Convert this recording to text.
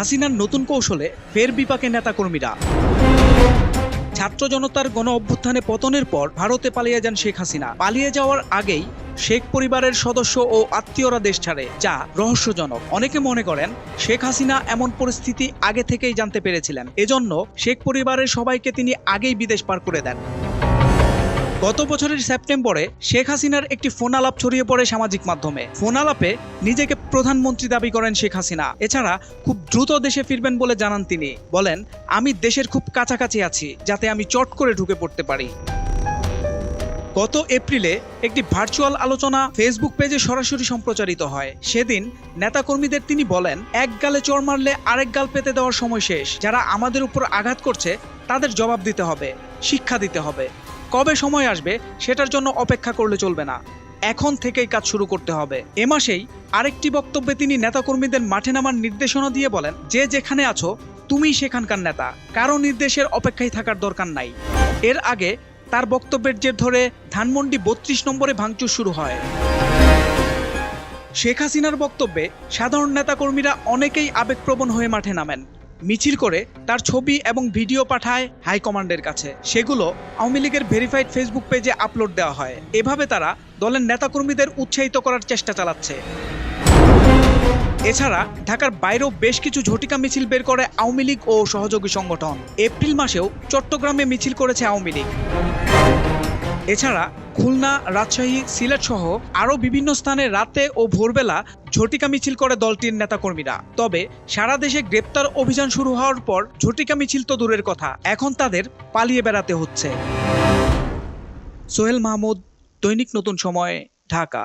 হাসিনার নতুন কৌশলে ফের বিপাকে নেতাকর্মীরা। ছাত্র জনতার গণ অভ্যুত্থানে পতনের পর ভারতে পালিয়ে যান শেখ হাসিনা। পালিয়ে যাওয়ার আগেই শেখ পরিবারের সদস্য ও আত্মীয়রা দেশ ছাড়ে, যা রহস্যজনক। অনেকে মনে করেন শেখ হাসিনা এমন পরিস্থিতি আগে থেকেই জানতে পেরেছিলেন। এজন্য শেখ পরিবারের সবাইকে তিনি আগেই বিদেশ পার করে দেন। গত বছরের সেপ্টেম্বরে শেখ হাসিনার একটি ফোন আলাপ ছড়িয়ে পড়ে সামাজিক মাধ্যমে। ফোন আলাপে নিজেকে প্রধানমন্ত্রী দাবি করেন শেখ হাসিনা। এছাড়া খুব দ্রুত দেশে ফিরবেন বলে জানান তিনি। বলেন, আমি দেশের খুব কাছাকাছি আছি, যাতে আমি চট করে ঢুকে পড়তে পারি। গত এপ্রিলে একটি ভার্চুয়াল আলোচনা ফেসবুক পেজে সরাসরি সম্প্রচারিত হয়। সেদিন নেতাকর্মীদের তিনি বলেন, এক গালে চড় মারলে আরেক গাল পেতে দেওয়ার সময় শেষ। যারা আমাদের উপর আঘাত করছে, তাদের জবাব দিতে হবে, শিক্ষা দিতে হবে। কবে সময় আসবে সেটার জন্য অপেক্ষা করলে চলবে না। এখন থেকেই কাজ শুরু করতে হবে। এ মাসেই আরেকটি বক্তব্যে তিনি নেতাকর্মীদের মাঠে নামার নির্দেশনা দিয়ে বলেন, যে যেখানে আছো তুমি সেখানকার নেতা। কারও নির্দেশের অপেক্ষায় থাকার দরকার নাই। এর আগে তার বক্তব্যের জের ধরে ধানমন্ডি বত্রিশ নম্বরে ভাঙচুর শুরু হয়। শেখ হাসিনার বক্তব্যে সাধারণ নেতাকর্মীরা অনেকেই আবেগপ্রবণ হয়ে মাঠে নামেন। মিছিল করে তার ছবি এবং ভিডিও পাঠায় হাইকমান্ডের কাছে। সেগুলো আওয়ামী লীগের ভেরিফাইড ফেসবুক পেজে আপলোড দেওয়া হয়। এভাবে তারা দলের নেতাকর্মীদের উৎসাহিত করার চেষ্টা চালাচ্ছে। এছাড়া ঢাকার বাইরেও বেশ কিছু ঝটিকা মিছিল বের করে আওয়ামী লীগ ও সহযোগী সংগঠন। এপ্রিল মাসেও চট্টগ্রামে মিছিল করেছে আওয়ামী লীগ। এছাড়া খুলনা, রাজশাহী সিলেট সহ আরও বিভিন্ন স্থানে রাতে ও ভোরবেলা ঝটিকা মিছিল করে দলটির নেতাকর্মীরা। তবে সারা দেশে গ্রেপ্তার অভিযান শুরু হওয়ার পর ঝটিকা মিছিল তো দূরের কথা, এখন তাদের পালিয়ে বেড়াতে হচ্ছে। সোহেল মাহমুদ, দৈনিক নতুন সময়ে, ঢাকা।